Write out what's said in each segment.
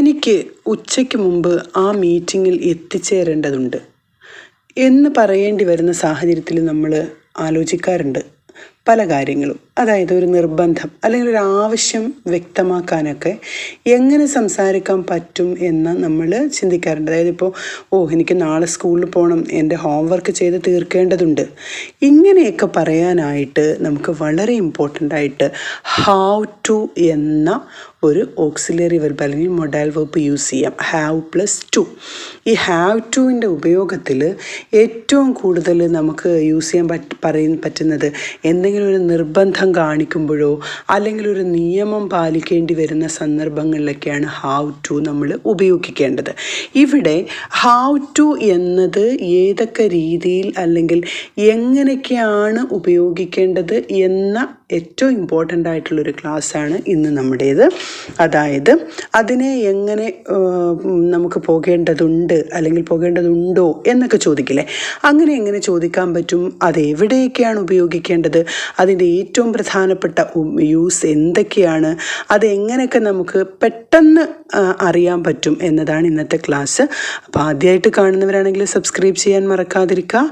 എനിക്ക് ഉച്ചയ്ക്ക് മുമ്പ് ആ മീറ്റിങ്ങിൽ എത്തിച്ചേരേണ്ടതുണ്ട് എന്ന് പറയേണ്ടി വരുന്ന സാഹചര്യത്തിൽ നമ്മൾ ആലോചിക്കാറുണ്ട്. പല കാര്യങ്ങളും. അതായത് ഒരു നിർബന്ധം അല്ലെങ്കിൽ ഒരു ആവശ്യം വ്യക്തമാക്കാനൊക്കെ എങ്ങനെ സംസാരിക്കാൻ പറ്റും എന്ന് നമ്മൾ ചിന്തിക്കാറുണ്ട്. അതായത് ഇപ്പോൾ ഓ എനിക്ക് നാളെ സ്കൂളിൽ പോകണം എന്റെ ഹോംവർക്ക് ചെയ്ത് തീർക്കേണ്ടതുണ്ട്. ഇങ്ങനെയൊക്കെ പറയാനായിട്ട് നമുക്ക് വളരെ ഇമ്പോർട്ടന്റ് ആയിട്ട് ഹൗ ടു എന്ന ഒരു ഓക്സിലറി വെർബ് അല്ലെങ്കിൽ മൊഡാൽ വെർബ് യൂസ് ചെയ്യാം. ഹാവ് പ്ലസ് ടു ഈ ഹാവ് ടുവിന്റെ ഉപയോഗത്തിൽ ഏറ്റവും കൂടുതൽ നമുക്ക് യൂസ് ചെയ്യാൻ പറ്റ പറയാൻ പറ്റുന്നത് എന്തെങ്കിലും ഒരു നിർബന്ധം കാണിക്കുമ്പോഴോ അല്ലെങ്കിൽ ഒരു നിയമം പാലിക്കേണ്ടി വരുന്ന സന്ദർഭങ്ങളിലൊക്കെയാണ് ഹാവ് ടു നമ്മൾ ഉപയോഗിക്കേണ്ടത്. ഇവിടെ ഹാവ് ടു എന്നത് ഏതൊക്കെ രീതിയിൽ അല്ലെങ്കിൽ എങ്ങനെയൊക്കെയാണ് ഉപയോഗിക്കേണ്ടത് എന്ന ഏറ്റവും ഇമ്പോർട്ടന്റ് ആയിട്ടുള്ളൊരു ക്ലാസ്സാണ് ഇന്ന് നമ്മുടേത്. അതായത് അതിനെ എങ്ങനെ നമുക്ക് പോകേണ്ടതുണ്ട് അല്ലെങ്കിൽ പോകേണ്ടതുണ്ടോ എന്നൊക്കെ ചോദിക്കില്ലേ? അങ്ങനെ എങ്ങനെ ചോദിക്കാൻ പറ്റും? അത് എവിടെയൊക്കെയാണ് ഉപയോഗിക്കേണ്ടത്? അതിന്റെ ഏറ്റവും പ്രധാനപ്പെട്ട യൂസ് എന്തൊക്കെയാണ്? അതെങ്ങനെയൊക്കെ നമുക്ക് പെട്ടെന്ന് അറിയാൻ പറ്റും എന്നതാണ് ഇന്നത്തെ ക്ലാസ് അപ്പോൾ ആദ്യമായിട്ട് കാണുന്നവരാണെങ്കിൽ സബ്സ്ക്രൈബ് ചെയ്യാൻ മറക്കാതിരിക്കുക.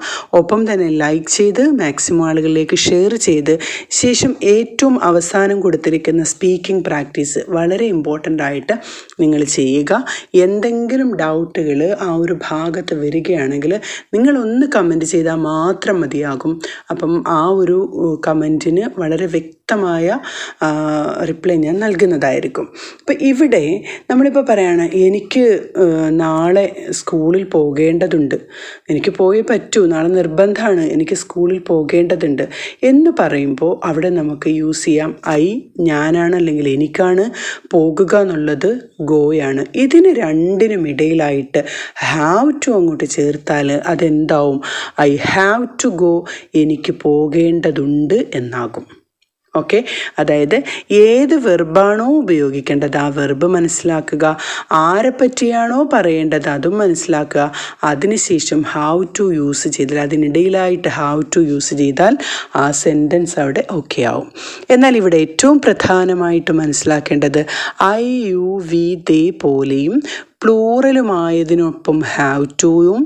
ഒപ്പം തന്നെ ലൈക്ക് ചെയ്ത് മാക്സിമം ആളുകളിലേക്ക് ഷെയർ ചെയ്ത് ശേഷം ഏറ്റവും അവസാനം കൊടുത്തിരിക്കുന്ന സ്പീക്കിംഗ് പ്രാക്ടീസ് വളരെ ഇമ്പോർട്ടന്റ് ആയിട്ട് നിങ്ങൾ ചെയ്യുക. എന്തെങ്കിലും ഡൗട്ടുകൾ ആ ഒരു ഭാഗത്ത് വരികയാണെങ്കിൽ നിങ്ങളൊന്ന് കമന്റ് ചെയ്താൽ മാത്രം മതിയാകും. അപ്പം ആ ഒരു കമന്റിന് വളരെ വ്യക്തമായ റിപ്ലൈ ഞാൻ നൽകുന്നതായിരിക്കും. അപ്പം ഇവിടെ നമ്മളിപ്പോൾ പറയുകയാണ് എനിക്ക് നാളെ സ്കൂളിൽ പോകേണ്ടതുണ്ട്. എനിക്ക് പോയേ പറ്റൂ. നാളെ നിർബന്ധമാണ്. എനിക്ക് സ്കൂളിൽ പോകേണ്ടതുണ്ട്. എന്ന് പറയുമ്പോൾ അവിടെ നമുക്ക് യൂസ് ചെയ്യാം. ഐ ഞാനാണ് അല്ലെങ്കിൽ എനിക്കാണ് പോകുക എന്നുള്ളത് ഗോയാണ് ഇതിന് രണ്ടിനും ഇടയിലായിട്ട് ഹാവ് ടു അങ്ങോട്ട് ചേർത്താൽ അതെന്താവും? ഐ ഹാവ് ടു ഗോ എനിക്ക് പോകേണ്ടതുണ്ട് എന്നാകും. ഓക്കെ? അതായത് ഏത് വെർബാണോ ഉപയോഗിക്കേണ്ടത് ആ വെർബ് മനസ്സിലാക്കുക. ആരെ പറ്റിയാണോ പറയേണ്ടത് അതും മനസ്സിലാക്കുക. അതിനുശേഷം ഹൗ ടു യൂസ് ചെയ്താൽ അതിനിടയിലായിട്ട് ഹൗ ടു യൂസ് ചെയ്താൽ ആ സെന്റൻസ് അവിടെ ഓക്കെ ആവും. എന്നാൽ ഇവിടെ ഏറ്റവും പ്രധാനമായിട്ട് മനസ്സിലാക്കേണ്ടത് ഐ യു വി ദേ പോലെയും പ്ലൂറലുമായതിനൊപ്പം ഹാവ് ടുവും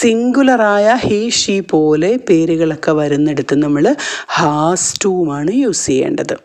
സിംഗുലറായ ഹി ഷീ പോലെ പേരുകളൊക്കെ വരുന്നിടത്ത് നമ്മൾ ഹാസ് ടുവുമാണ് യൂസ് ചെയ്യേണ്ടത്.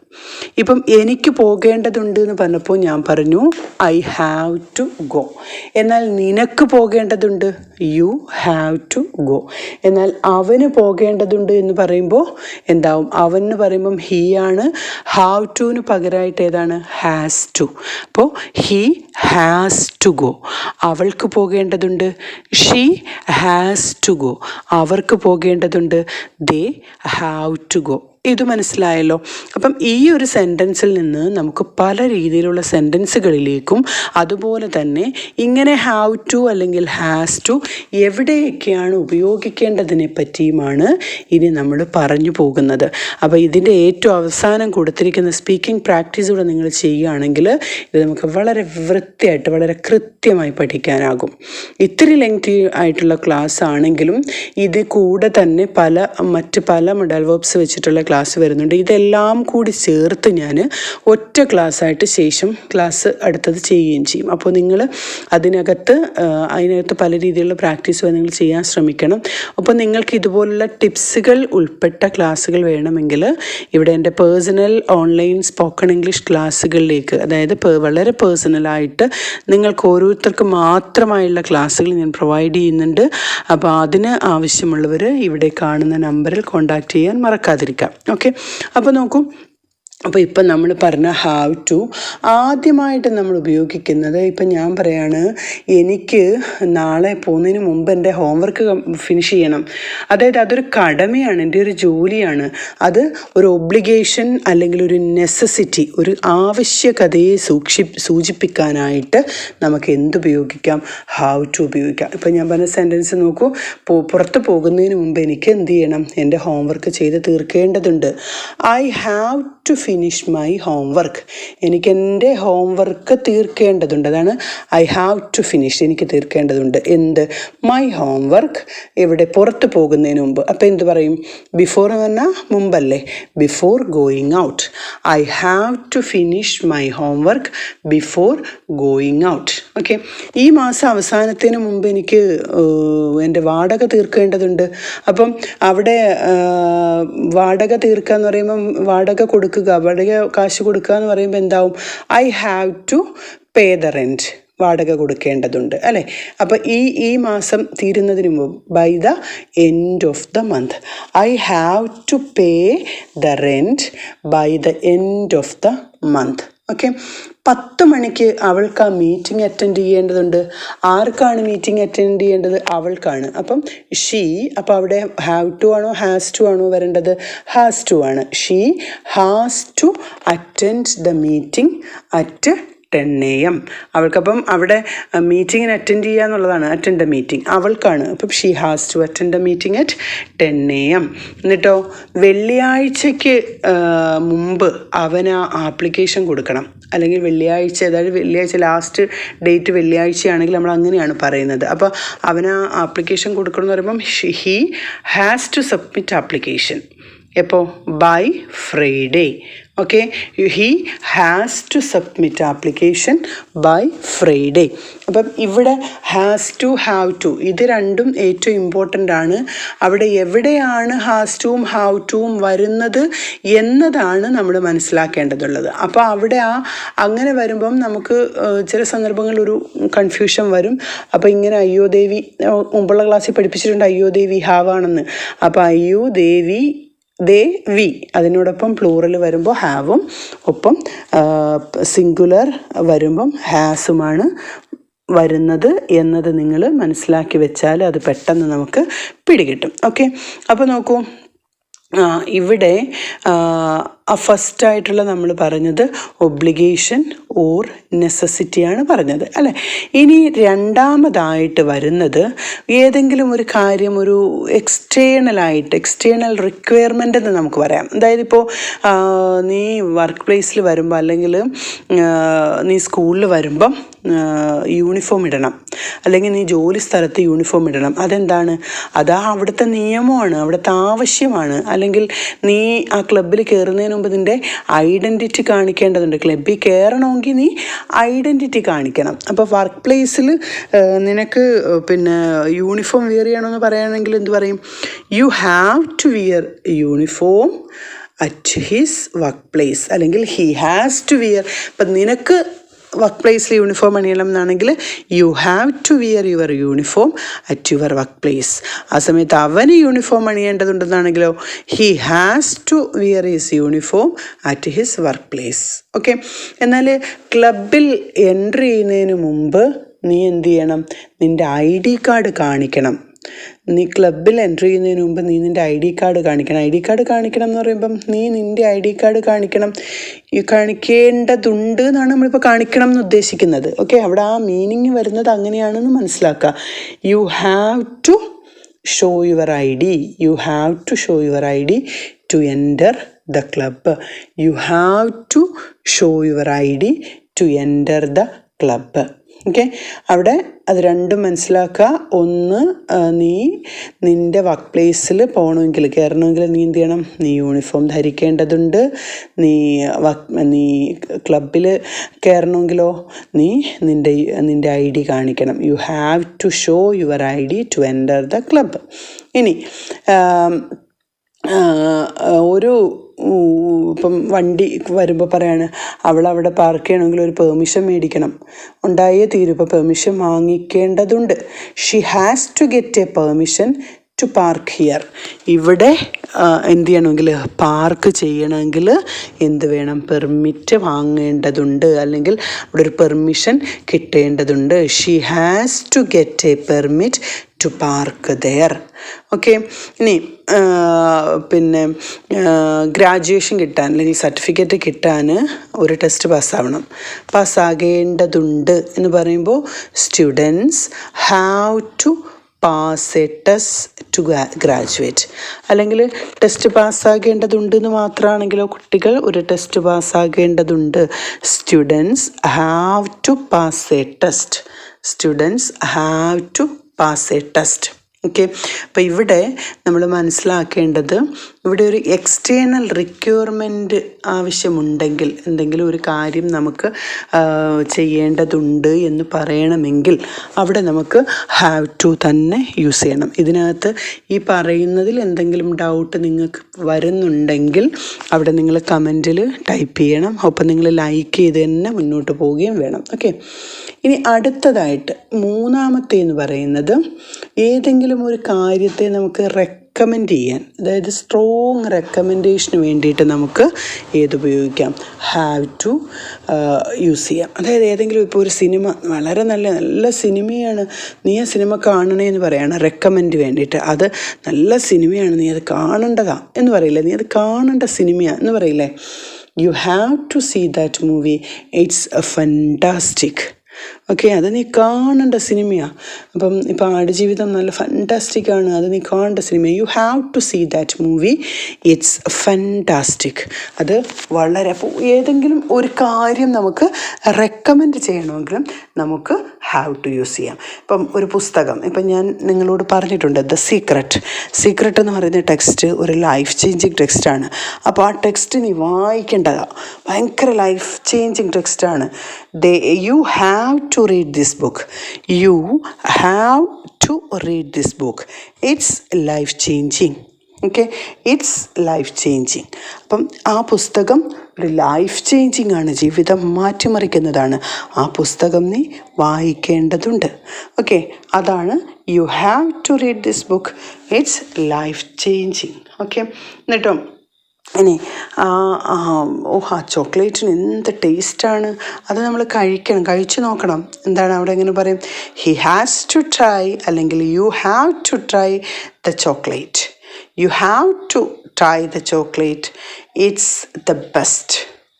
ഇപ്പം എനിക്ക് പോകേണ്ടതുണ്ട് എന്ന് പറഞ്ഞപ്പോൾ ഞാൻ പറഞ്ഞു ഐ ഹാവ് ടു ഗോ എന്നാൽ നിനക്ക് പോകേണ്ടതുണ്ട്? യു ഹാവ് ടു ഗോ എന്നാൽ അവന് പോകേണ്ടതുണ്ട് എന്ന് പറയുമ്പോൾ എന്താവും? അവൻ എന്ന് പറയുമ്പം ഹീ ആണ്. ഹാവ് ടുവിന് പകരമായിട്ട് ഏതാണ്? ഹാസ് ടു അപ്പോൾ ഹീ ഹാസ് ടു ഗോ അവൾക്ക് പോകേണ്ടതുണ്ട്? ഷീ ഹാസ് ടു ഗോ അവർക്ക് പോകേണ്ടതുണ്ട്? ദേ ഹാവ് ടു ഗോ ഇത് മനസ്സിലായല്ലോ. അപ്പം ഈ ഒരു സെന്റൻസിൽ നിന്ന് നമുക്ക് പല രീതിയിലുള്ള സെന്റൻസുകളിലേക്കും അതുപോലെ തന്നെ ഇങ്ങനെ ഹാവ് ടു അല്ലെങ്കിൽ ഹാസ് ടു എവിടെയൊക്കെയാണ് ഉപയോഗിക്കേണ്ടതിനെ പറ്റിയുമാണ് ഇനി നമ്മൾ പറഞ്ഞു പോകുന്നത്. അപ്പോൾ ഇതിന്റെ ഏറ്റവും അവസാനം കൊടുത്തിരിക്കുന്ന സ്പീക്കിംഗ് പ്രാക്ടീസ് കൂടെ നിങ്ങൾ ചെയ്യുകയാണെങ്കിൽ ഇത് നമുക്ക് വളരെ വൃത്തിയായിട്ട് വളരെ കൃത്യമായി പഠിക്കാനാകും. ഇത്തിരി ലെങ്തി ആയിട്ടുള്ള ക്ലാസ് ആണെങ്കിലും ഇത് കൂടെ തന്നെ പല മറ്റ് പല മെഡൽ വേർബ്സ് വെച്ചിട്ടുള്ള ക്ലാസ് വരുന്നുണ്ട്. ഇതെല്ലാം കൂടി ചേർത്ത് ഞാൻ ഒറ്റ ക്ലാസ്സായിട്ട് ശേഷം ക്ലാസ് അടുത്തത് ചെയ്യുകയും ചെയ്യും. അപ്പോൾ നിങ്ങൾ അതിനകത്ത് അതിനകത്ത് പല രീതിയിലുള്ള പ്രാക്ടീസ് നിങ്ങൾ ചെയ്യാൻ ശ്രമിക്കണം. അപ്പോൾ നിങ്ങൾക്ക് ഇതുപോലുള്ള ടിപ്സുകൾ ഉൾപ്പെട്ട ക്ലാസ്സുകൾ വേണമെങ്കിൽ ഇവിടെ എന്റെ പേഴ്സണൽ ഓൺലൈൻ സ്പോക്കൺ ഇംഗ്ലീഷ് ക്ലാസ്സുകളിലേക്ക് അതായത് വളരെ പേഴ്സണലായിട്ട് നിങ്ങൾക്ക് ഓരോരുത്തർക്ക് മാത്രമായുള്ള ക്ലാസ്സുകൾ ഞാൻ പ്രൊവൈഡ് ചെയ്യുന്നുണ്ട്. അപ്പോൾ അതിന് ആവശ്യമുള്ളവർ ഇവിടെ കാണുന്ന നമ്പറിൽ കോൺടാക്റ്റ് ചെയ്യാൻ മറക്കാതിരിക്കാം. ഓക്കെ അപ്പോൾ നോക്കൂ അപ്പോൾ ഇപ്പം നമ്മൾ പറഞ്ഞ ഹാവ് ടു ആദ്യമായിട്ട് നമ്മൾ ഉപയോഗിക്കുന്നത് ഇപ്പം ഞാൻ പറയാണ് എനിക്ക് നാളെ പോകുന്നതിന് മുമ്പ് എന്റെ ഹോംവർക്ക് ഫിനിഷ് ചെയ്യണം. അതായത് അതൊരു കടമയാണ് എന്റെ ഒരു ജോലിയാണ്. അത് ഒരു ഒബ്ലിഗേഷൻ അല്ലെങ്കിൽ ഒരു നെസസിറ്റി ഒരു ആവശ്യകതയെ സൂക്ഷി സൂചിപ്പിക്കാനായിട്ട് നമുക്ക് എന്തുപയോഗിക്കാം ഹാവ് ടു ഉപയോഗിക്കാം. ഇപ്പം ഞാൻ പറഞ്ഞ സെന്റൻസ് നോക്കൂ. പുറത്ത് പോകുന്നതിന് മുമ്പ് എനിക്ക് എന്ത് ചെയ്യണം? എന്റെ ഹോംവർക്ക് ചെയ്ത് തീർക്കേണ്ടതുണ്ട്. I have to finish my homework എനിക്ക് എന്റെ ഹോംവർക്ക് തീർക്കേണ്ടതുണ്ട്. അതാണ് ഐ ഹാവ് ടു ഫിനിഷ് എനിക്ക് തീർക്കേണ്ടതുണ്ട്. എന്ത്? മൈ ഹോംവർക്ക് ഇവിടെ പുറത്ത് പോകുന്നതിന് മുമ്പ്. അപ്പോൾ എന്ത് പറയും? ബിഫോർ എന്ന് പറഞ്ഞാൽ മുമ്പല്ലേ? Before going out I have to finish my homework before going out okay ഈ മാസം അവസാനത്തിന് മുമ്പ് എനിക്ക് എന്റെ വാടക തീർക്കേണ്ടതുണ്ട്. അപ്പം അവിടെ വാടക തീർക്കുക എന്ന് പറയുമ്പം വാടക കൊടുക്കുക. വാടക കാശ് കൊടുക്കുക എന്ന് പറയുമ്പോൾ എന്താവും? I have to pay the rent വാടക കൊടുക്കേണ്ടതുണ്ട് അല്ലേ? അപ്പോൾ ഈ ഈ മാസം തീരുന്നതിന് മുമ്പ് by the end of the month I have to pay the rent by the end of the month okay പത്ത് മണിക്ക് അവൾക്ക് ആ മീറ്റിംഗ് അറ്റൻഡ് ചെയ്യേണ്ടതുണ്ട്. ആർക്കാണ് മീറ്റിംഗ് അറ്റൻഡ് ചെയ്യേണ്ടത്? അവൾക്കാണ്. അപ്പം ഷീ അപ്പോൾ അവിടെ ഹാവ് ടു ആണോ ഹാസ് ടു ആണോ വരേണ്ടത്? ഹാസ് ടു ആണ്. She has to attend the meeting at ten A M. അവൾക്കപ്പം അവിടെ മീറ്റിങ്ങിന് അറ്റൻഡ് ചെയ്യുക എന്നുള്ളതാണ്. അറ്റൻഡ് എ മീറ്റിംഗ് അവൾക്കാണ്. അപ്പം she has to attend a meeting at ten A M. എന്നിട്ടോ വെള്ളിയാഴ്ചയ്ക്ക് മുമ്പ് അവൻ ആ ആപ്ലിക്കേഷൻ കൊടുക്കണം. അല്ലെങ്കിൽ വെള്ളിയാഴ്ച അതായത് വെള്ളിയാഴ്ച ലാസ്റ്റ് ഡേറ്റ് വെള്ളിയാഴ്ചയാണെങ്കിൽ നമ്മൾ അങ്ങനെയാണ് പറയുന്നത്. അപ്പോൾ അവന് ആപ്ലിക്കേഷൻ കൊടുക്കണം എന്ന് പറയുമ്പം he has to submit application എപ്പോൾ by Friday okay he has to submit application by Friday അപ്പം ഇവിടെ ഹാസ് ടു ഹാവ് ടു ഇത് രണ്ടും ഏറ്റവും ഇമ്പോർട്ടന്റ് ആണ്. അവിടെ എവിടെയാണ് ഹാസ് ടുവും ഹാവ് ടുവും വരുന്നത് എന്നതാണ് നമ്മൾ മനസ്സിലാക്കേണ്ടതുള്ളത്. അപ്പോൾ അവിടെ ആ അങ്ങനെ വരുമ്പം നമുക്ക് ചില സന്ദർഭങ്ങളിൽ ഒരു കൺഫ്യൂഷൻ വരും. അപ്പോൾ ഇങ്ങനെ അയ്യോ ദേവി മുമ്പുള്ള ക്ലാസ്സിൽ പഠിപ്പിച്ചിട്ടുണ്ട് അയ്യോ ദേവി ഹാവാണെന്ന്. അപ്പോൾ അയ്യോ ദേവി ദേ വി. അതിനോടൊപ്പം പ്ലൂറൽ വരുമ്പോൾ ഹാവും ഒപ്പം സിംഗുലർ വരുമ്പം ഹാസുമാണ് വരുന്നത് എന്നത് നിങ്ങൾ മനസ്സിലാക്കി വെച്ചാൽ അത് പെട്ടെന്ന് നമുക്ക് പിടികിട്ടും. ഓക്കെ അപ്പോൾ നോക്കൂ ഇവിടെ ഫസ്റ്റ് ആയിട്ടുള്ള നമ്മൾ പറഞ്ഞത് ഒബ്ലിഗേഷൻ ഓർ നെസസിറ്റിയാണ് പറഞ്ഞത് അല്ലേ? ഇനി രണ്ടാമതായിട്ട് വരുന്നത് ഏതെങ്കിലും ഒരു കാര്യം ഒരു എക്സ്റ്റേണലായിട്ട് എക്സ്റ്റേണൽ റിക്വയർമെന്റ് എന്ന് നമുക്ക് പറയാം. അതായത് ഇപ്പോൾ നീ വർക്ക് പ്ലേസിൽ വരുമ്പോൾ അല്ലെങ്കിൽ നീ സ്കൂളിൽ വരുമ്പം യൂണിഫോം ഇടണം. അല്ലെങ്കിൽ നീ ജോലി സ്ഥലത്ത് യൂണിഫോം ഇടണം. അതെന്താണ്? അതാ അവിടുത്തെ നിയമമാണ്. അവിടുത്തെ ആവശ്യമാണ്. അല്ലെങ്കിൽ നീ ആ ക്ലബ്ബിൽ കയറുന്നതിന് മുമ്പ് നിന്റെ ഐഡന്റിറ്റി കാണിക്കേണ്ടതുണ്ട്. ക്ലബ്ബിൽ കയറണമെങ്കിൽ നീ ഐഡന്റിറ്റി കാണിക്കണം. അപ്പോൾ വർക്ക് പ്ലേസിൽ നിനക്ക് പിന്നെ യൂണിഫോം വിയർ ചെയ്യണമെന്ന് പറയുകയാണെങ്കിൽ എന്ത് പറയും? You have to wear uniform at his work place അല്ലെങ്കിൽ ഹി ഹാസ് ടു വിയർ ഇപ്പം നിനക്ക് വർക്ക് പ്ലേസിൽ യൂണിഫോം അണിയണം എന്നാണെങ്കിൽ you have to wear your uniform at your work place okay സമയത്ത് അവന് uniform അണിയേണ്ടതുണ്ടെന്നാണെങ്കിലോ he has to wear his uniform at his work place okay എന്നാൽ ക്ലബിൽ എൻട്രി ചെയ്യുന്നതിന് മുമ്പ് നീ എന്ത് ചെയ്യണം? നിന്റെ ഐ ഡി കാർഡ് കാണിക്കണം. നീ ക്ലബിൽ എന്റർ ചെയ്യുന്നതിന് മുമ്പ് നീ നിന്റെ ഐ ഡി കാർഡ് കാണിക്കണം. ഐ ഡി കാർഡ് കാണിക്കണം എന്ന് പറയുമ്പം നീ നിന്റെ ഐ ഡി കാർഡ് കാണിക്കണം. ഈ കാണിക്കേണ്ടതുണ്ട് എന്നാണ് നമ്മളിപ്പോൾ കാണിക്കണം എന്ന് ഉദ്ദേശിക്കുന്നത്. ഓക്കെ? അവിടെ ആ മീനിങ് വരുന്നത് അങ്ങനെയാണെന്ന് മനസ്സിലാക്കുക you have to show your I D. You have to show your I D to enter the club you have to show your I D to enter the club okay അവിടെ അത് രണ്ടും മനസ്സിലാക്കുക. ഒന്ന് നീ നിന്റെ വർക്ക് പ്ലേസിൽ പോകണമെങ്കിൽ കയറണമെങ്കിൽ നീ എന്ത് ചെയ്യണം? നീ യൂണിഫോം ധരിക്കേണ്ടതുണ്ട്. നീ വർക്ക് നീ ക്ലബിൽ കയറണമെങ്കിലോ നീ നിന്റെ നിന്റെ ഐ ഡി കാണിക്കണം. You have to show your I D to enter the club ഇനി ഒരു ഇപ്പം വണ്ടി വരുമ്പോൾ പറയാണ് അവൾ അവിടെ പാർക്ക് ചെയ്യണമെങ്കിൽ ഒരു പെർമിഷൻ മേടിക്കണം. ഉണ്ടായേ തീരും ഇപ്പോൾ permission വാങ്ങിക്കേണ്ടതുണ്ട്. She has to get a permission to park here ഇവിടെ എന്ത് ചെയ്യണമെങ്കിൽ പാർക്ക് ചെയ്യണമെങ്കിൽ എന്ത് വേണം? പെർമിറ്റ് വാങ്ങേണ്ടതുണ്ട്. അല്ലെങ്കിൽ അവിടെ ഒരു permission കിട്ടേണ്ടതുണ്ട്. She has to get a permit to park there okay ഇനി പിന്നെ ഗ്രാജുവേഷൻ കിട്ടാൻ അല്ലെങ്കിൽ സർട്ടിഫിക്കറ്റ് കിട്ടാൻ ഒരു ടെസ്റ്റ് പാസ്സാവണം പാസ്സാകേണ്ടതുണ്ട് എന്ന് പറയുമ്പോൾ students have to pass a test to graduate. അല്ലെങ്കിൽ ടെസ്റ്റ് പാസ്സാകേണ്ടതുണ്ട് എന്ന് മാത്രമാണെങ്കിലോ കുട്ടികൾ ഒരു test പാസ്സാകേണ്ടതുണ്ട്. Students have to pass a test students have to pass a test okay? അപ്പോൾ ഇവിടെ നമ്മൾ മനസ്സിലാക്കേണ്ടത് ഇവിടെ ഒരു എക്സ്റ്റേണൽ റിക്വയർമെന്റ് ആവശ്യമുണ്ടെങ്കിൽ എന്തെങ്കിലും ഒരു കാര്യം നമുക്ക് ചെയ്യേണ്ടതുണ്ട് എന്ന് പറയണമെങ്കിൽ അവിടെ നമുക്ക് ഹാവ് ടു തന്നെ യൂസ് ചെയ്യണം. ഇതിനകത്ത് ഈ പറയുന്നതിൽ എന്തെങ്കിലും ഡൗട്ട് നിങ്ങൾക്ക് വരുന്നുണ്ടെങ്കിൽ അവിടെ നിങ്ങൾ കമന്റിൽ ടൈപ്പ് ചെയ്യണം. ഒപ്പം നിങ്ങൾ ലൈക്ക് ചെയ്ത് തന്നെ മുന്നോട്ട് പോവുകയും വേണം. ഓക്കെ ഇനി അടുത്തതായിട്ട് മൂന്നാമത്തേന്ന് പറയുന്നത് ഏതെങ്കിലും ഒരു കാര്യത്തെ നമുക്ക് റെക്കമെൻഡ് ചെയ്യാൻ. അതായത് സ്ട്രോങ് റെക്കമെൻഡേഷന് വേണ്ടിയിട്ട് നമുക്ക് ഏത് ഉപയോഗിക്കാം? ഹാവ് ടു യൂസ് ചെയ്യാം. അതായത് ഏതെങ്കിലും ഇപ്പോൾ ഒരു സിനിമ വളരെ നല്ല നല്ല സിനിമയാണ് നീ ആ സിനിമ കാണണേ എന്ന് പറയാണ്. റെക്കമെൻഡ് വേണ്ടിയിട്ട്. അത് നല്ല സിനിമയാണ് നീ അത് കാണേണ്ടതാ എന്ന് പറയില്ലേ? നീ അത് കാണേണ്ട സിനിമയാണ് എന്ന് പറയില്ലേ? You have to see that movie it's a fantastic okay അത് നീ കാണേണ്ട സിനിമയാണ് അപ്പം ഇപ്പം ആടുജീവിതം നല്ല ഫന്റാസ്റ്റിക് ആണ്. അത് നീ കാണേണ്ട cinema you have to see that movie it's fantastic അത് വളരെ അപ്പോൾ ഏതെങ്കിലും ഒരു കാര്യം നമുക്ക് റെക്കമെൻഡ് ചെയ്യണമെങ്കിലും നമുക്ക് ഹാവ് ടു യൂസ് ചെയ്യാം. ഇപ്പം ഒരു പുസ്തകം. ഇപ്പം ഞാൻ നിങ്ങളോട് പറഞ്ഞിട്ടുണ്ട് ദ സീക്രട്ട് സീക്രട്ട് എന്ന് പറയുന്ന ടെക്സ്റ്റ് ഒരു ലൈഫ് ചേഞ്ചിങ് ടെക്സ്റ്റാണ് അപ്പോൾ ആ ടെക്സ്റ്റ് നീ വായിക്കേണ്ടതാണ് ഭയങ്കര ലൈഫ് ചേഞ്ചിങ് ടെക്സ്റ്റാണ് ദേ you have to read this book you have to read this book it's life changing okay it's life changing അപ്പം ആ പുസ്തകം ഒരു ലൈഫ് ചേഞ്ചിങ് ആണ്. ജീവിതം മാറ്റിമറിക്കുന്നതാണ്. ആ പുസ്തകം നീ വായിക്കേണ്ടതുണ്ട്. ഓക്കെ അതാണ് you have to read this book it's life changing okay എന്നിട്ടോ ഇനി ഓ ആ ചോക്ലേറ്റിന് എന്ത് ടേസ്റ്റാണ്. അത് നമ്മൾ കഴിക്കണം. കഴിച്ചു നോക്കണം. എന്താണ് അവിടെ എങ്ങനെ പറയും? ഹി ഹാസ് ടു ട്രൈ അല്ലെങ്കിൽ you have to try the chocolate you have to try the chocolate it's the best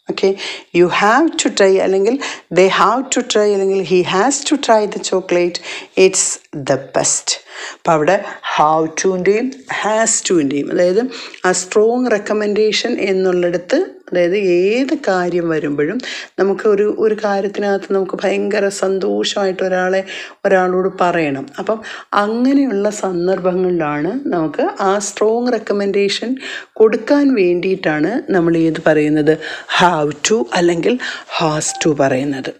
okay you have to try അല്ലെങ്കിൽ ദേ ഹാവ് ടു ട്രൈ അല്ലെങ്കിൽ he has to try the chocolate it's the best അപ്പോൾ അവിടെ how ടുവിന്റെയും has ടുവിന്റെയും അതായത് ആ strong recommendation എന്നുള്ളിടത്ത് അതായത് ഏത് കാര്യം വരുമ്പോഴും നമുക്ക് ഒരു ഒരു കാര്യത്തിനകത്ത് നമുക്ക് ഭയങ്കര സന്തോഷമായിട്ട് ഒരാളെ ഒരാളോട് പറയണം. അപ്പം അങ്ങനെയുള്ള സന്ദർഭങ്ങളിലാണ് നമുക്ക് ആ സ്ട്രോങ് റെക്കമെൻഡേഷൻ കൊടുക്കാൻ വേണ്ടിയിട്ടാണ് നമ്മൾ ഏത് പറയുന്നത്? ഹാവ് ടു അല്ലെങ്കിൽ ഹാസ് ടു പറയുന്നത്.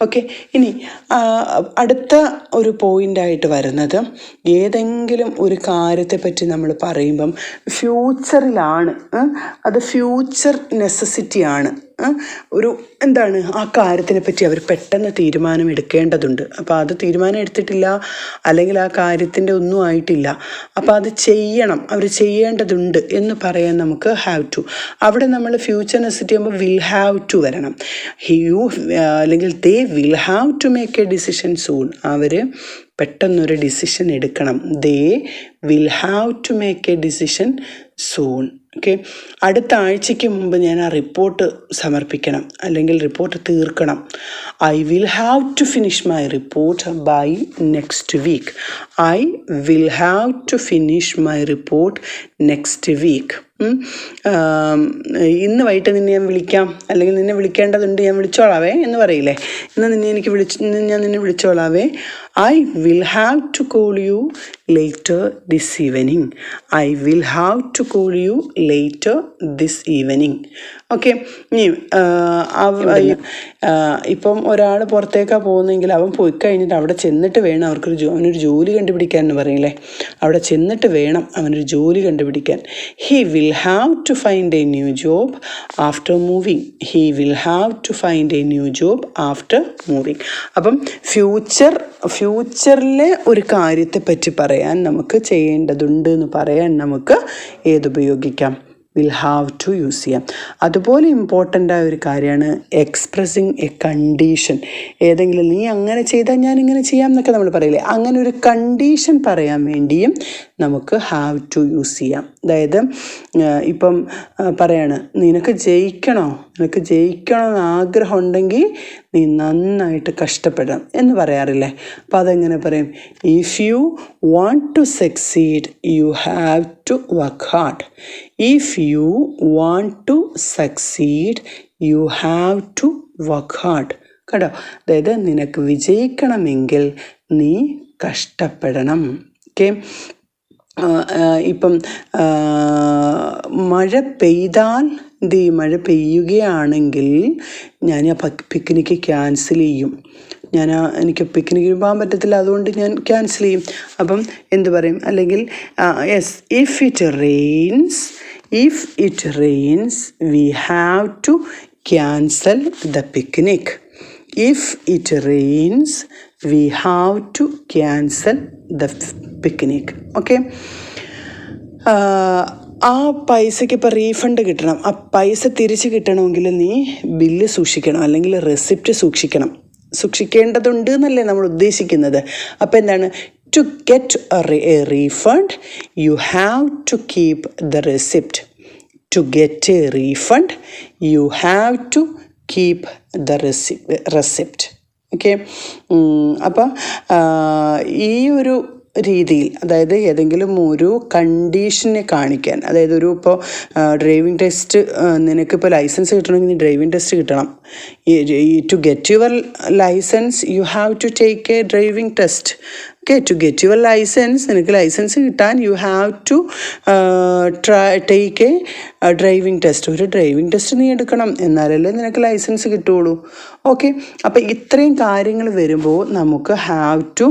ഓക്കെ ഇനി അടുത്ത ഒരു പോയിന്റായിട്ട് വരുന്നത് ഏതെങ്കിലും ഒരു കാര്യത്തെപ്പറ്റി നമ്മൾ പറയുമ്പം ഫ്യൂച്ചറിലാണ് അത് ഫ്യൂച്ചർ നെസസിറ്റിയാണ് ഒരു എന്താണ് ആ കാര്യത്തിനെ പറ്റി അവർ പെട്ടെന്ന് തീരുമാനം എടുക്കേണ്ടതുണ്ട്. അപ്പോൾ അത് തീരുമാനം എടുത്തിട്ടില്ല അല്ലെങ്കിൽ ആ കാര്യത്തിന്റെ ഒന്നും ആയിട്ടില്ല. അപ്പോൾ അത് ചെയ്യണം അവർ ചെയ്യേണ്ടതുണ്ട് എന്ന് പറയാൻ നമുക്ക് ഹാവ് ടു അവിടെ നമ്മൾ ഫ്യൂച്ചർ നെസിറ്റി ആകുമ്പോൾ വിൽ ഹാവ് ടു വരണം. യു അല്ലെങ്കിൽ they will have to make a decision soon അവർ പെട്ടെന്നൊരു ഡിസിഷൻ എടുക്കണം. They will have to make a decision soon okay അടുത്ത ആഴ്ചയ്ക്ക് മുമ്പ് ഞാൻ ആ റിപ്പോർട്ട് സമർപ്പിക്കണം. അല്ലെങ്കിൽ റിപ്പോർട്ട് തീർക്കണം. I will have to finish my report by next week I will have to finish my report next week ഇന്ന് വൈകിട്ട് നിന്നെ ഞാൻ വിളിക്കാം. അല്ലെങ്കിൽ നിന്നെ വിളിക്കേണ്ടതുണ്ട് ഞാൻ വിളിച്ചോളാവേ എന്ന് പറയില്ലേ? ഇന്ന് നിന്നെ എനിക്ക് വിളിച്ച് ഞാൻ നിന്നെ വിളിച്ചോളാവേ. I will have to call you later this evening. I will have to call you later this evening. Okay. ഇനി ഇപ്പം ഒരാൾ പുറത്തേക്കാണ് പോകുന്നതെങ്കിൽ അവൻ പോയി കഴിഞ്ഞിട്ട് അവിടെ ചെന്നിട്ട് വേണം അവർക്കൊരു ജോ അവനൊരു ജോലി കണ്ടുപിടിക്കാൻ എന്ന് പറയില്ലേ? അവിടെ ചെന്നിട്ട് വേണം അവനൊരു ജോലി കണ്ടുപിടിക്കാൻ. He will have to find a new job after moving he will have to find a new job after moving അപ്പം ഫ്യൂച്ചർ ഫ്യൂച്ചറിലെ ഒരു കാര്യത്തെപ്പറ്റി പറയാൻ നമുക്ക് ചെയ്യേണ്ടതുണ്ട് എന്ന് പറയാൻ നമുക്ക് ഏതുപയോഗിക്കാം? വിൽ ഹാവ് ടു യൂസ് ചെയ്യാം. അതുപോലെ ഇമ്പോർട്ടന്റ് ആയ ഒരു കാര്യമാണ് എക്സ്പ്രസിങ് എ കണ്ടീഷൻ ഏതെങ്കിലും നീ അങ്ങനെ ചെയ്താൽ ഞാൻ ഇങ്ങനെ ചെയ്യാം എന്നൊക്കെ നമ്മൾ പറയില്ലേ? അങ്ങനെ ഒരു കണ്ടീഷൻ പറയാൻ വേണ്ടിയും നമുക്ക് ഹാവ് ടു യൂസ് ചെയ്യാം. അതായത് ഇപ്പം പറയാണ് നിനക്ക് ജയിക്കണോ? നിനക്ക് ജയിക്കണമെന്ന് ആഗ്രഹം ഉണ്ടെങ്കിൽ നീ നന്നായിട്ട് കഷ്ടപ്പെടണം എന്ന് പറയാറില്ലേ? അപ്പോൾ അതെങ്ങനെ പറയും? If you want to succeed you have to work hard if you want to succeed you have to work hard കേട്ടോ അതായത് നിനക്ക് വിജയിക്കണമെങ്കിൽ നീ കഷ്ടപ്പെടണം. ഓക്കെ ഇപ്പം മഴ പെയ്താൽ എന്ത് ചെയ്യും മഴ പെയ്യുകയാണെങ്കിൽ ഞാൻ ആ പിക്നിക്ക് ക്യാൻസൽ ചെയ്യും. ഞാൻ ആ എനിക്ക് പിക്നിക്കിന് പോകാൻ പറ്റത്തില്ല അതുകൊണ്ട് ഞാൻ ക്യാൻസൽ ചെയ്യും. അപ്പം എന്ത് പറയും? അല്ലെങ്കിൽ yes if it rains if it rains we have to cancel the picnic if it rains we have to cancel the picnic okay ആ പൈസയ്ക്ക് ഇപ്പോൾ റീഫണ്ട് കിട്ടണം. ആ പൈസ തിരിച്ച് കിട്ടണമെങ്കിൽ നീ ബില്ല് സൂക്ഷിക്കണം. അല്ലെങ്കിൽ റെസിപ്റ്റ് സൂക്ഷിക്കണം. സൂക്ഷിക്കേണ്ടതുണ്ട് എന്നല്ലേ നമ്മൾ ഉദ്ദേശിക്കുന്നത്. അപ്പോൾ എന്താണ്? To get a refund you have to keep the receipt to get a refund you have to keep the receipt receipt okay അപ്പോൾ ഈ ഒരു രീതിയിൽ അതായത് ഏതെങ്കിലും ഒരു കണ്ടീഷനെ കാണിക്കാൻ. അതായത് ഒരു ഇപ്പോൾ ഡ്രൈവിംഗ് ടെസ്റ്റ് നിനക്കിപ്പോൾ ലൈസൻസ് കിട്ടണമെങ്കിൽ നീ ഡ്രൈവിംഗ് ടെസ്റ്റ് കിട്ടണം. To get your licence you have to take a driving test okay to get your licence നിനക്ക് ലൈസൻസ് കിട്ടാൻ you have to try take a driving test ഒരു ഡ്രൈവിംഗ് ടെസ്റ്റ് നീ എടുക്കണം. എന്നാലല്ലേ നിനക്ക് ലൈസൻസ് കിട്ടുള്ളൂ. ഓക്കെ അപ്പോൾ ഇത്രയും കാര്യങ്ങൾ വരുമ്പോൾ നമുക്ക് ഹാവ് ടു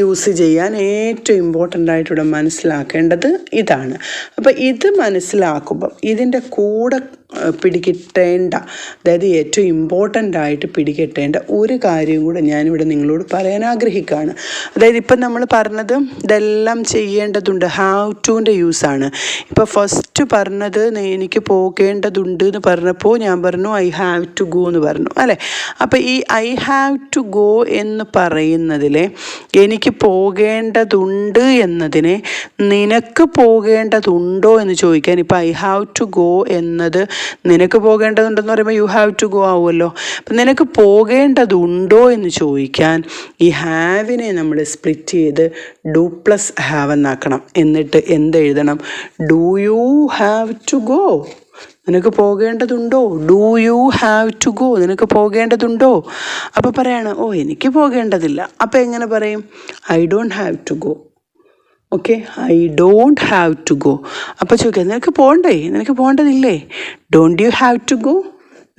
യൂസ് ചെയ്യാൻ ഏറ്റവും ഇമ്പോർട്ടന്റ് ആയിട്ട് മനസ്സിലാക്കേണ്ടത് ഇതാണ്. അപ്പോൾ ഇത് മനസ്സിലാക്കുമ്പം ഇതിന്റെ കൂടെ പിടികിട്ടേണ്ട. അതായത് ഏറ്റവും ഇമ്പോർട്ടന്റ് ആയിട്ട് പിടികിട്ടേണ്ട ഒരു കാര്യം കൂടെ ഞാനിവിടെ നിങ്ങളോട് പറയാൻ ആഗ്രഹിക്കുകയാണ്. അതായത് ഇപ്പം നമ്മൾ പറഞ്ഞത് ഇതെല്ലാം ചെയ്യേണ്ടതുണ്ട്. ഹാവ് ടുവിന്റെ യൂസാണ് ഇപ്പോൾ ഫസ്റ്റ് പറഞ്ഞത് എനിക്ക് പോകേണ്ടതുണ്ട് എന്ന് പറഞ്ഞപ്പോൾ ഞാൻ പറഞ്ഞു ഐ ഹാവ് ടു ഗോ എന്ന് പറഞ്ഞു അല്ലേ? അപ്പോൾ ഈ ഐ ഹാവ് ടു ഗോ എന്ന് പറയുന്നതിലെ എനിക്ക് പോകേണ്ടതുണ്ട് എന്നതിനെ നിനക്ക് പോകേണ്ടതുണ്ടോ എന്ന് ചോദിക്കാൻ ഇപ്പോൾ ഐ ഹാവ് ടു ഗോ എന്നത് നിനക്ക് പോകേണ്ടതുണ്ടെന്ന് പറയുമ്പോൾ യു ഹാവ് ടു ഗോ ആവുമല്ലോ. അപ്പം നിനക്ക് പോകേണ്ടതുണ്ടോ എന്ന് ചോദിക്കാൻ ഈ ഹാവിനെ നമ്മൾ സ്പ്ലിറ്റ് ചെയ്ത് ഡു പ്ലസ് ഹാവ് എന്നാക്കണം. എന്നിട്ട് എന്തെഴുതണം do you have to go നിനക്ക് പോകേണ്ടതുണ്ടോ? Do you have to go നിനക്ക് പോകേണ്ടതുണ്ടോ? അപ്പോൾ പറയാണ് ഓ എനിക്ക് പോകേണ്ടതില്ല. അപ്പോൾ എങ്ങനെ പറയും? I don't have to go okay I don't have to go അപ്പോൾ ചോദിക്കാം നിനക്ക് പോകണ്ടേ നിനക്ക് പോകേണ്ടതില്ലേ don't you have to go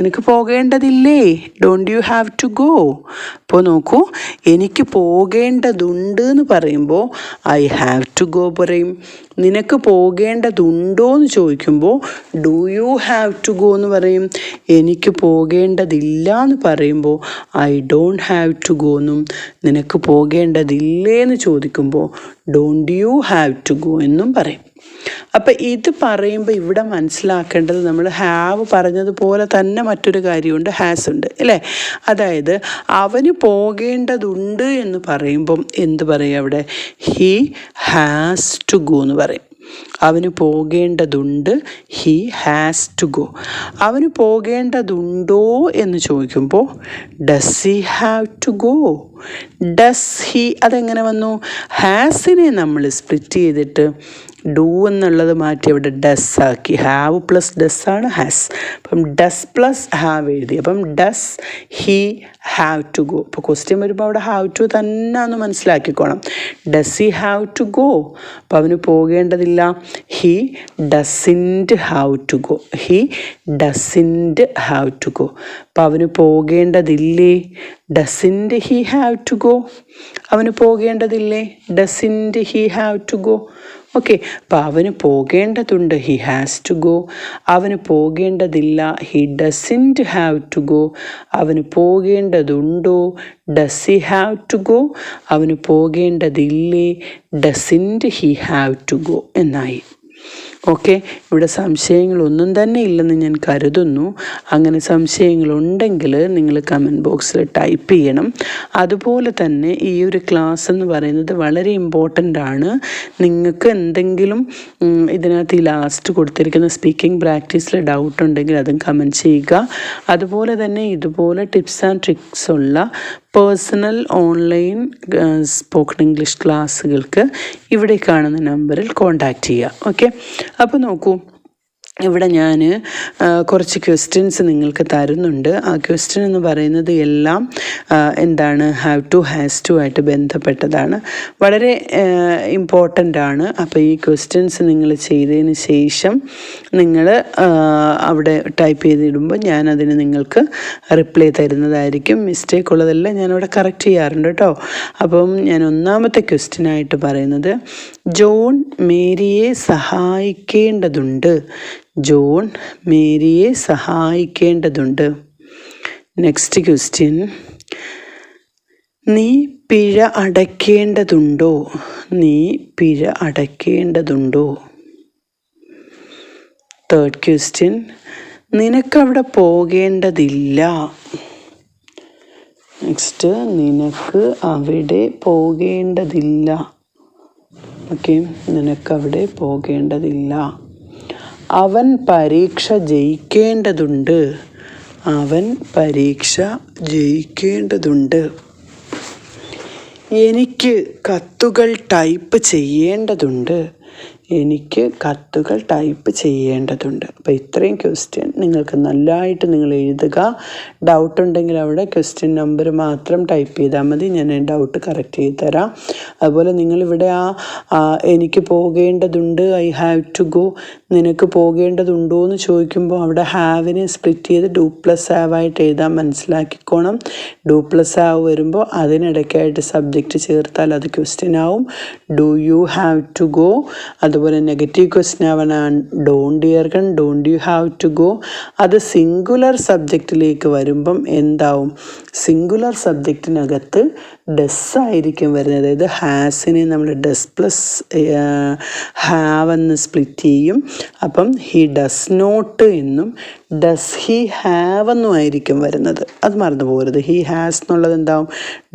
നിനക്ക് പോകേണ്ടതില്ലേ? Don't you have to go അപ്പോൾ നോക്കൂ എനിക്ക് പോകേണ്ടതുണ്ട് എന്ന് പറയുമ്പോൾ ഐ ഹാവ് ടു ഗോ പറയും. നിനക്ക് പോകേണ്ടതുണ്ടോ എന്ന് ചോദിക്കുമ്പോൾ do you have to go എന്ന് പറയും. എനിക്ക് പോകേണ്ടതില്ല എന്ന് പറയുമ്പോൾ I don't have to go എന്നും. നിനക്ക് പോകേണ്ടതില്ലേ എന്ന് ചോദിക്കുമ്പോൾ don't you have to go എന്നും പറയും. അപ്പം ഇത് പറയുമ്പോൾ ഇവിടെ മനസ്സിലാക്കേണ്ടത് നമ്മൾ ഹാവ് പറഞ്ഞതുപോലെ തന്നെ മറ്റൊരു കാര്യമുണ്ട് ഹാസ് ഉണ്ട് അല്ലേ? അതായത് അവന് പോകേണ്ടതുണ്ട് എന്ന് പറയുമ്പം എന്ത് പറയും അവിടെ? ഹീ ഹാസ് ടു ഗോ എന്ന് പറയും. അവന് പോകേണ്ടതുണ്ട് ഹി ഹാസ് ടു ഗോ അവന് പോകേണ്ടതുണ്ടോ എന്ന് ചോദിക്കുമ്പോൾ does he have to go does he അതെങ്ങനെ വന്നു? ഹാസിനെ നമ്മൾ സ്പ്ലിറ്റ് ചെയ്തിട്ട് ഡു എന്നുള്ളത് മാറ്റി അവിടെ ഡസ് ആക്കി. ഹാവ് പ്ലസ് ഡസ് ആണ് ഹാസ് അപ്പം ഡസ് പ്ലസ് ഹാവ് എഴുതി. അപ്പം does he have to go അപ്പോൾ ക്വസ്റ്റ്യൻ വരുമ്പോൾ അവിടെ ഹാവ് ടു തന്നെ ഒന്ന് മനസ്സിലാക്കിക്കോണം. Does he have to go അപ്പോൾ അവന് പോകേണ്ടതില്ല. He doesn't have to go he doesn't have to go അപ്പോൾ അവന് പോകേണ്ടതില്ലേ? Doesn't he have to go അവന് പോകേണ്ടതില്ലേ? Doesn't he have to go okay അപ്പോൾ അവന് പോകേണ്ടതുണ്ട്. ഹി ഹാസ് ടു ഗോ അവന് പോകേണ്ടതില്ല. He doesn't have to go അവന് പോകേണ്ടതുണ്ടോ? Does he have to go അവന് പോകേണ്ടതില്ലേ? Doesn't he have to go എന്നായി. ഓക്കെ ഇവിടെ സംശയങ്ങളൊന്നും തന്നെ ഇല്ലെന്ന് ഞാൻ കരുതുന്നു. അങ്ങനെ സംശയങ്ങളുണ്ടെങ്കിൽ നിങ്ങൾ കമന്റ് ബോക്സിൽ ടൈപ്പ് ചെയ്യണം. അതുപോലെ തന്നെ ഈ ഒരു ക്ലാസ് എന്ന് പറയുന്നത് വളരെ ഇമ്പോർട്ടന്റ് ആണ്. നിങ്ങൾക്ക് എന്തെങ്കിലും ഇതിനകത്ത് ഈ ലാസ്റ്റ് കൊടുത്തിരിക്കുന്ന സ്പീക്കിംഗ് പ്രാക്ടീസിൽ ഡൗട്ട് ഉണ്ടെങ്കിൽ അതും കമന്റ് ചെയ്യുക. അതുപോലെ തന്നെ ഇതുപോലെ ടിപ്സ് ആൻഡ് ട്രിക്സ് ഉള്ള പേഴ്സണൽ ഓൺലൈൻ സ്പോക്കൺ ഇംഗ്ലീഷ് ക്ലാസ്സുകൾക്ക് ഇവിടെ കാണുന്ന നമ്പറിൽ കോൺടാക്റ്റ് ചെയ്യുക. ഓക്കെ? അപ്പോൾ നോക്കൂ ഇവിടെ ഞാൻ കുറച്ച് ക്വസ്റ്റ്യൻസ് നിങ്ങൾക്ക് തരുന്നുണ്ട്. ആ ക്വസ്റ്റ്യൻ എന്ന് പറയുന്നത് എല്ലാം എന്താണ് ഹാവ് ടു ഹാസ് ടു ആയിട്ട് ബന്ധപ്പെട്ടതാണ്. വളരെ ഇമ്പോർട്ടന്റ് ആണ്. അപ്പോൾ ഈ ക്വസ്റ്റ്യൻസ് നിങ്ങൾ ചെയ്തതിന് ശേഷം നിങ്ങൾ അവിടെ ടൈപ്പ് ചെയ്തിടുമ്പോൾ ഞാൻ അതിന് നിങ്ങൾക്ക് റിപ്ലൈ തരുന്നതായിരിക്കും. മിസ്റ്റേക്ക് ഉള്ളതെല്ലാം ഞാനവിടെ കറക്റ്റ് ചെയ്യാറുണ്ട് കേട്ടോ. അപ്പം ഞാൻ ഒന്നാമത്തെ ക്വസ്റ്റ്യനായിട്ട് പറയുന്നത് ജോൺ മേരിയെ സഹായിക്കേണ്ടതുണ്ട്. ജോൺ മേരിയെ സഹായിക്കേണ്ടതുണ്ട്. നെക്സ്റ്റ് ക്വസ്റ്റ്യൻ നീ പിഴ അടയ്ക്കേണ്ടതുണ്ടോ? നീ പിഴ അടയ്ക്കേണ്ടതുണ്ടോ? തേർഡ് ക്വസ്റ്റ്യൻ നിനക്കവിടെ പോകേണ്ടതില്ല. നെക്സ്റ്റ് നിനക്ക് അവിടെ പോകേണ്ടതില്ല. ഓക്കെ നിനക്കവിടെ പോകേണ്ടതില്ല. അവൻ പരീക്ഷ ജയിക്കേണ്ടതുണ്ട്. അവൻ പരീക്ഷ ജയിക്കേണ്ടതുണ്ട്. എനിക്ക് കത്തുകൾ ടൈപ്പ് ചെയ്യേണ്ടതുണ്ട്. എനിക്ക് കത്തുകൾ ടൈപ്പ് ചെയ്യേണ്ടതുണ്ട്. അപ്പോൾ ഇത്രയും ക്വസ്റ്റ്യൻ നിങ്ങൾക്ക് നല്ലതായിട്ട് നിങ്ങൾ എഴുതുക. ഡൗട്ട് ഉണ്ടെങ്കിൽ അവിടെ ക്വസ്റ്റ്യൻ നമ്പർ മാത്രം ടൈപ്പ് ചെയ്താൽ മതി. ഞാൻ ഡൗട്ട് കറക്റ്റ് ചെയ്ത് തരാം. അതുപോലെ നിങ്ങളിവിടെ ആ എനിക്ക് പോകേണ്ടതുണ്ട്. ഐ ഹാവ് ടു ഗോ നിനക്ക് പോകേണ്ടതുണ്ടോ എന്ന് ചോദിക്കുമ്പോൾ അവിടെ ഹാവിനെ സ്പ്ലിറ്റ് ചെയ്ത് ഡു പ്ലസ് ഹാവ് ആയിട്ട് എഴുതാൻ മനസ്സിലാക്കിക്കോണം. ഡു പ്ലസ് ഹാവ് വരുമ്പോൾ അതിനിടയ്ക്കായിട്ട് സബ്ജക്റ്റ് ചേർത്താൽ അത് ക്വസ്റ്റ്യൻ ആവും. Do you have to go അതുപോലെ നെഗറ്റീവ് ക്വസ്റ്റ്യൻ ആവാൻ don't ഡിയർഗൺ don't you have to go അത് സിംഗുലർ സബ്ജക്റ്റിലേക്ക് വരുമ്പം എന്താവും? സിംഗുലർ സബ്ജക്റ്റിനകത്ത് ഡസ് ആയിരിക്കും വരുന്നത്. അതായത് ഹാസിനെ നമ്മൾ ഡസ് പ്ലസ് ഹാവ് എന്ന് സ്പ്ലിറ്റ് ചെയ്യും. അപ്പം ഹി ഡസ് നോട്ട് എന്നും ഡസ് ഹി ഹാവ് എന്നും ആയിരിക്കും വരുന്നത്. അത് മറന്നു പോകരുത്. ഹി ഹാസ് എന്നുള്ളത് എന്താവും?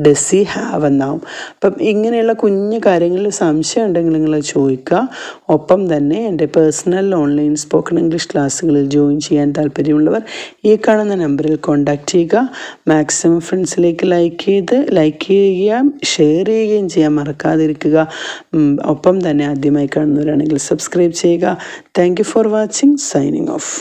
ഡസ് ഹി ഹാവ് എന്നാവും അപ്പം ഇങ്ങനെയുള്ള കുഞ്ഞു കാര്യങ്ങളിൽ സംശയം ഉണ്ടെങ്കിൽ നിങ്ങൾ ചോദിക്കുക. ഒപ്പം തന്നെ എന്റെ പേഴ്സണൽ ഓൺലൈൻ സ്പോക്കൺ ഇംഗ്ലീഷ് ക്ലാസ്സുകളിൽ ജോയിൻ ചെയ്യാൻ താല്പര്യമുള്ളവർ ഈ കാണുന്ന നമ്പറിൽ കോൺടാക്റ്റ് ചെയ്യുക. മാക്സിമം ഫ്രണ്ട്സിലേക്ക് ലൈക്ക് ചെയ്ത് ലൈക്ക് ചെയ്യുകയും ഷെയർ ചെയ്യുകയും ചെയ്യാൻ മറക്കാതിരിക്കുക. ഒപ്പം തന്നെ ആദ്യമായി കാണുന്നവരാണെങ്കിൽ സബ്സ്ക്രൈബ് ചെയ്യുക. Thank for watching signing off